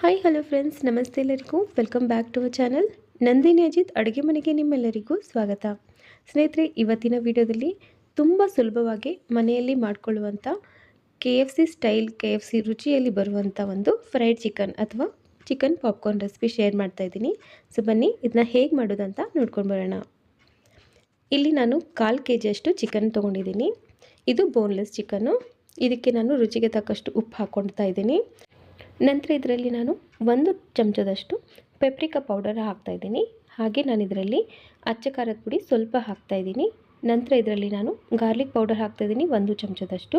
Hi hello friends ನಮಸ್ತೆ ಎಲ್ಲರಿಗೂ. Welcome back to our channel Nandini Ajith ಅಡುಗೆ ಮನೆಗೆ ನಿಮ್ಮೆಲ್ಲರಿಗೂ ಸ್ವಾಗತ. ಸ್ನೇಹಿತರೆ, ಇವತ್ತಿನ ವಿಡಿಯೋದಲ್ಲಿ ತುಂಬ ಸುಲಭವಾಗಿ ಮನೆಯಲ್ಲಿ ಮಾಡಿಕೊಳ್ಳುವಂಥ K F C style K F C ರುಚಿಯಲ್ಲಿ ಬರುವಂಥ ಒಂದು ಫ್ರೈಡ್ ಚಿಕನ್ ಅಥವಾ ಚಿಕನ್ ಪಾಪ್ಕಾರ್ನ್ ರೆಸಿಪಿ ಶೇರ್ ಮಾಡ್ತಾ ಇದ್ದೀನಿ. ಸೊ ಬನ್ನಿ ಇದನ್ನ ಹೇಗೆ ಮಾಡೋದಂತ ನೋಡ್ಕೊಂಡು ಬರೋಣ. ಇಲ್ಲಿ ನಾನು ಕಾಲು ಕೆ ಜಿಯಷ್ಟು ಚಿಕನ್ ತೊಗೊಂಡಿದ್ದೀನಿ. ಇದು ಬೋನ್ಲೆಸ್ ಚಿಕನ್ನು ಇದಕ್ಕೆ ನಾನು ರುಚಿಗೆ ತಕ್ಕಷ್ಟು ಉಪ್ಪು ಹಾಕ್ಕೊಳ್ತಾ ಇದ್ದೀನಿ. ನಂತರ ಇದರಲ್ಲಿ ನಾನು ಒಂದು ಚಮಚದಷ್ಟು ಪೆಪ್ರಿಕಾ ಪೌಡರ್ ಹಾಕ್ತಾಯಿದ್ದೀನಿ ಹಾಗೆ ನಾನು ಇದರಲ್ಲಿ ಅಚ್ಚ ಖಾರದ ಪುಡಿ ಸ್ವಲ್ಪ ಹಾಕ್ತಾಯಿದ್ದೀನಿ ನಂತರ ಇದರಲ್ಲಿ ನಾನು ಗಾರ್ಲಿಕ್ ಪೌಡರ್ ಹಾಕ್ತಾಯಿದ್ದೀನಿ ಒಂದು ಚಮಚದಷ್ಟು.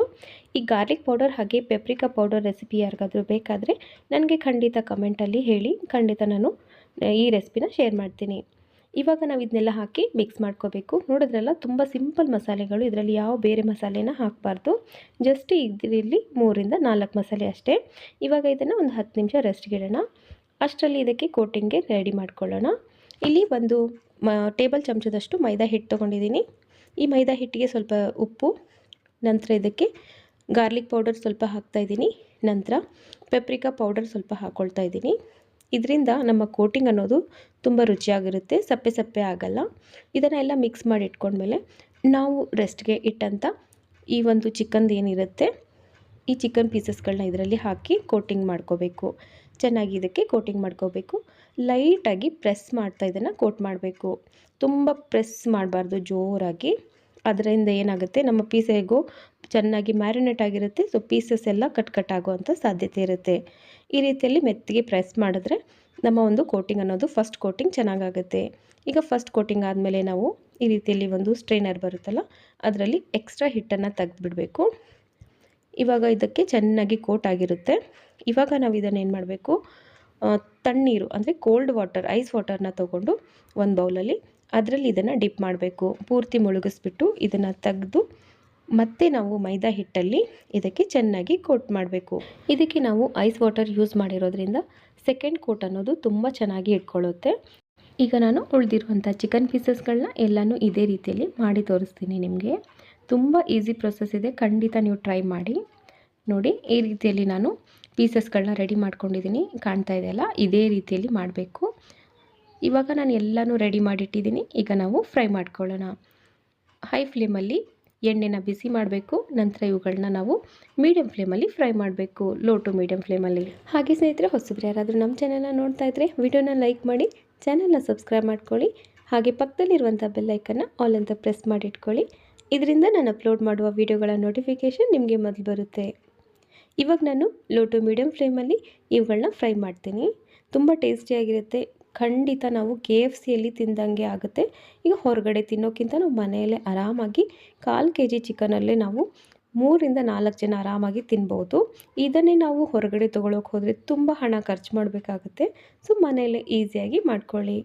ಈ ಗಾರ್ಲಿಕ್ ಪೌಡರ್ ಹಾಗೆ ಪೆಪ್ರಿಕಾ ಪೌಡರ್ ರೆಸಿಪಿ ಯಾರಿಗಾದರೂ ಬೇಕಾದರೆ ನನಗೆ ಖಂಡಿತ ಕಮೆಂಟಲ್ಲಿ ಹೇಳಿ. ಖಂಡಿತ ನಾನು ಈ ರೆಸಿಪಿನ ಶೇರ್ ಮಾಡ್ತೀನಿ. ಇವಾಗ ನಾವು ಇದನ್ನೆಲ್ಲ ಹಾಕಿ ಮಿಕ್ಸ್ ಮಾಡ್ಕೋಬೇಕು. ನೋಡಿದ್ರಲ್ಲ ತುಂಬ ಸಿಂಪಲ್ ಮಸಾಲೆಗಳು, ಇದರಲ್ಲಿ ಯಾವ ಬೇರೆ ಮಸಾಲೆನ ಹಾಕಬಾರ್ದು. ಜಸ್ಟ್ ಇದರಲ್ಲಿ ಮೂರಿಂದ ನಾಲ್ಕು ಮಸಾಲೆ ಅಷ್ಟೇ. ಇವಾಗ ಇದನ್ನು ಒಂದು ಹತ್ತು ನಿಮಿಷ ರೆಸ್ಟ್ಗೆ ಇಡೋಣ. ಅಷ್ಟರಲ್ಲಿ ಇದಕ್ಕೆ ಕೋಟಿಂಗ್ಗೆ ರೆಡಿ ಮಾಡ್ಕೊಳ್ಳೋಣ. ಇಲ್ಲಿ ಒಂದು ಮ ಟೇಬಲ್ ಚಮಚದಷ್ಟು ಮೈದಾ ಹಿಟ್ಟು ತೊಗೊಂಡಿದ್ದೀನಿ. ಈ ಮೈದಾ ಹಿಟ್ಟಿಗೆ ಸ್ವಲ್ಪ ಉಪ್ಪು, ನಂತರ ಇದಕ್ಕೆ ಗಾರ್ಲಿಕ್ ಪೌಡರ್ ಸ್ವಲ್ಪ ಹಾಕ್ತಾಯಿದ್ದೀನಿ ನಂತರ ಪೆಪ್ರಿಕಾ ಪೌಡರ್ ಸ್ವಲ್ಪ ಹಾಕ್ಕೊಳ್ತಾ ಇದ್ದೀನಿ. ಇದರಿಂದ ನಮ್ಮ ಕೋಟಿಂಗ್ ಅನ್ನೋದು ತುಂಬ ರುಚಿಯಾಗಿರುತ್ತೆ, ಸಪ್ಪೆ ಸಪ್ಪೆ ಆಗಲ್ಲ. ಇದನ್ನೆಲ್ಲ ಮಿಕ್ಸ್ ಮಾಡಿ ಇಟ್ಕೊಂಡ್ಮೇಲೆ ನಾವು ರೆಸ್ಟ್ಗೆ ಇಟ್ಟಂಥ ಈ ಒಂದು ಚಿಕನ್ದು ಏನಿರುತ್ತೆ, ಈ ಚಿಕನ್ ಪೀಸಸ್ಗಳನ್ನ ಇದರಲ್ಲಿ ಹಾಕಿ ಕೋಟಿಂಗ್ ಮಾಡ್ಕೋಬೇಕು. ಚೆನ್ನಾಗಿ ಇದಕ್ಕೆ ಕೋಟಿಂಗ್ ಮಾಡ್ಕೋಬೇಕು. ಲೈಟಾಗಿ ಪ್ರೆಸ್ ಮಾಡ್ತಾ ಇದನ್ನು ಕೋಟ್ ಮಾಡಬೇಕು. ತುಂಬ ಪ್ರೆಸ್ ಮಾಡಬಾರ್ದು ಜೋರಾಗಿ. ಅದರಿಂದ ಏನಾಗುತ್ತೆ, ನಮ್ಮ ಪೀಸ್ ಹೇಗೋ ಚೆನ್ನಾಗಿ ಮ್ಯಾರಿನೇಟ್ ಆಗಿರುತ್ತೆ ಸೊ ಪೀಸಸ್ ಎಲ್ಲ ಕಟ್ ಕಟ್ ಆಗುವಂಥ ಸಾಧ್ಯತೆ ಇರುತ್ತೆ. ಈ ರೀತಿಯಲ್ಲಿ ಮೆತ್ತಿಗೆ ಪ್ರೆಸ್ ಮಾಡಿದ್ರೆ ನಮ್ಮ ಒಂದು ಕೋಟಿಂಗ್ ಅನ್ನೋದು ಫಸ್ಟ್ ಕೋಟಿಂಗ್ ಚೆನ್ನಾಗಾಗುತ್ತೆ. ಈಗ ಫಸ್ಟ್ ಕೋಟಿಂಗ್ ಆದಮೇಲೆ ನಾವು ಈ ರೀತಿಯಲ್ಲಿ ಒಂದು ಸ್ಟ್ರೈನರ್ ಬರುತ್ತಲ್ಲ, ಅದರಲ್ಲಿ ಎಕ್ಸ್ಟ್ರಾ ಹಿಟ್ಟನ್ನು ತೆಗೆದುಬಿಡಬೇಕು. ಇವಾಗ ಇದಕ್ಕೆ ಚೆನ್ನಾಗಿ ಕೋಟ್ ಆಗಿರುತ್ತೆ. ಇವಾಗ ನಾವು ಇದನ್ನು ಏನು ಮಾಡಬೇಕು? ತಣ್ಣೀರು, ಅಂದರೆ ಕೋಲ್ಡ್ ವಾಟರ್ ಐಸ್ ವಾಟರ್ನ ತೊಗೊಂಡು ಒಂದು ಬೌಲಲ್ಲಿ ಅದರಲ್ಲಿ ಇದನ್ನು ಡಿಪ್ ಮಾಡಬೇಕು. ಪೂರ್ತಿ ಮುಳುಗಿಸ್ಬಿಟ್ಟು ಇದನ್ನು ತೆಗೆದು ಮತ್ತೆ ನಾವು ಮೈದಾ ಹಿಟ್ಟಲ್ಲಿ ಇದಕ್ಕೆ ಚೆನ್ನಾಗಿ ಕೋಟ್ ಮಾಡಬೇಕು. ಇದಕ್ಕೆ ನಾವು ಐಸ್ ವಾಟರ್ ಯೂಸ್ ಮಾಡಿರೋದ್ರಿಂದ ಸೆಕೆಂಡ್ ಕೋಟ್ ಅನ್ನೋದು ತುಂಬ ಚೆನ್ನಾಗಿ ಇಟ್ಕೊಳ್ಳುತ್ತೆ. ಈಗ ನಾನು ಉಳಿದಿರುವಂಥ ಚಿಕನ್ ಪೀಸಸ್ಗಳನ್ನ ಎಲ್ಲನೂ ಇದೇ ರೀತಿಯಲ್ಲಿ ಮಾಡಿ ತೋರಿಸ್ತೀನಿ ನಿಮಗೆ. ತುಂಬ ಈಸಿ ಪ್ರೊಸೆಸ್ ಇದೆ, ಖಂಡಿತ ನೀವು ಟ್ರೈ ಮಾಡಿ. ನೋಡಿ, ಈ ರೀತಿಯಲ್ಲಿ ನಾನು ಪೀಸಸ್ಗಳನ್ನ ರೆಡಿ ಮಾಡ್ಕೊಂಡಿದ್ದೀನಿ. ಕಾಣ್ತಾ ಇದೆಯಲ್ಲ ಇದೇ ರೀತಿಯಲ್ಲಿ ಮಾಡಬೇಕು. ಇವಾಗ ನಾನು ಎಲ್ಲನೂ ರೆಡಿ ಮಾಡಿಟ್ಟಿದ್ದೀನಿ. ಈಗ ನಾವು ಫ್ರೈ ಮಾಡ್ಕೊಳ್ಳೋಣ. ಹೈ ಫ್ಲೇಮಲ್ಲಿ ಎಣ್ಣೆನ ಬಿಸಿ ಮಾಡಬೇಕು, ನಂತರ ಇವುಗಳನ್ನ ನಾವು ಮೀಡಿಯಂ ಫ್ಲೇಮಲ್ಲಿ ಫ್ರೈ ಮಾಡಬೇಕು ಲೋ ಟು ಮೀಡಿಯಮ್ ಫ್ಲೇಮಲ್ಲಿ ಹಾಗೆ ಸ್ನೇಹಿತರೆ, ಹೊಸಬ್ರು ಯಾರಾದರೂ ನಮ್ಮ ಚಾನಲ್ನ ನೋಡ್ತಾ ಇದ್ದರೆ ವಿಡಿಯೋನ ಲೈಕ್ ಮಾಡಿ ಚಾನಲ್ನ ಸಬ್ಸ್ಕ್ರೈಬ್ ಮಾಡ್ಕೊಳ್ಳಿ, ಹಾಗೆ ಪಕ್ಕದಲ್ಲಿರುವಂಥ ಬೆಲ್ಲೈಕನ್ನು ಆಲ್ ಅಂತ ಪ್ರೆಸ್ ಮಾಡಿಟ್ಕೊಳ್ಳಿ ಇದರಿಂದ ನಾನು ಅಪ್ಲೋಡ್ ಮಾಡುವ ವಿಡಿಯೋಗಳ ನೋಟಿಫಿಕೇಷನ್ ನಿಮಗೆ ಮೊದಲು ಬರುತ್ತೆ. ಇವಾಗ ನಾನು ಲೋ ಟು ಮೀಡಿಯಮ್ ಫ್ಲೇಮಲ್ಲಿ ಇವುಗಳನ್ನ ಫ್ರೈ ಮಾಡ್ತೀನಿ. ತುಂಬ ಟೇಸ್ಟಿಯಾಗಿರುತ್ತೆ ಖಂಡಿತ ನಾವು ಕೆ ಎಫ್ ಸಿಯಲ್ಲಿ ತಿಂದಂಗೆ ಆಗುತ್ತೆ. ಈಗ ಹೊರಗಡೆ ತಿನ್ನೋಕ್ಕಿಂತ ನಾವು ಮನೆಯಲ್ಲೇ ಆರಾಮಾಗಿ ಕಾಲು ಕೆ ಜಿ ಚಿಕನಲ್ಲೇ ನಾವು ಮೂರಿಂದ ನಾಲ್ಕು ಜನ ಆರಾಮಾಗಿ ತಿನ್ಬೋದು. ಇದನ್ನೇ ನಾವು ಹೊರಗಡೆ ತೊಗೊಳಕ್ಕೆ ಹೋದರೆ ತುಂಬ ಹಣ ಖರ್ಚು ಮಾಡಬೇಕಾಗುತ್ತೆ. ಸೊ, ಮನೆಯಲ್ಲೇ ಈಸಿಯಾಗಿ ಮಾಡ್ಕೊಳ್ಳಿ.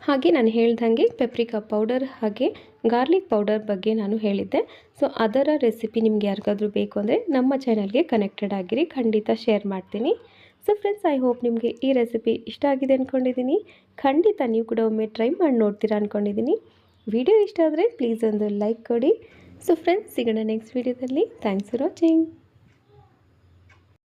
ಹಾಗೆ ನಾನು ಹೇಳ್ದಂಗೆ ಪೆಪ್ರಿಕಾ ಪೌಡರ್ ಹಾಗೆ ಗಾರ್ಲಿಕ್ ಪೌಡರ್ ಬಗ್ಗೆ ನಾನು ಹೇಳಿದ್ದೆ. ಸೊ, ಅದರ ರೆಸಿಪಿ ನಿಮ್ಗೆ ಯಾರಿಗಾದರೂ ಬೇಕು ಅಂದರೆ ನಮ್ಮ ಚಾನಲ್ಗೆ ಕನೆಕ್ಟೆಡ್ ಆಗಿರಿ. ಖಂಡಿತ ಶೇರ್ ಮಾಡ್ತೀನಿ. ಸೊ ಫ್ರೆಂಡ್ಸ್ ಐ ಹೋಪ್ ನಿಮಗೆ ಈ ರೆಸಿಪಿ ಇಷ್ಟ ಆಗಿದೆ ಅಂದ್ಕೊಂಡಿದ್ದೀನಿ ಖಂಡಿತ ನೀವು ಕೂಡ ಒಮ್ಮೆ ಟ್ರೈ ಮಾಡಿ ನೋಡ್ತೀರಾ ಅಂದ್ಕೊಂಡಿದ್ದೀನಿ ವಿಡಿಯೋ ಇಷ್ಟ ಆದರೆ ಪ್ಲೀಸ್ ಒಂದು ಲೈಕ್ ಕೊಡಿ. ಸೊ ಫ್ರೆಂಡ್ಸ್ ಸಿಗೋಣ ನೆಕ್ಸ್ಟ್ ವಿಡಿಯೋದಲ್ಲಿ ಥ್ಯಾಂಕ್ಸ್ ಫಾರ್ ವಾಚಿಂಗ್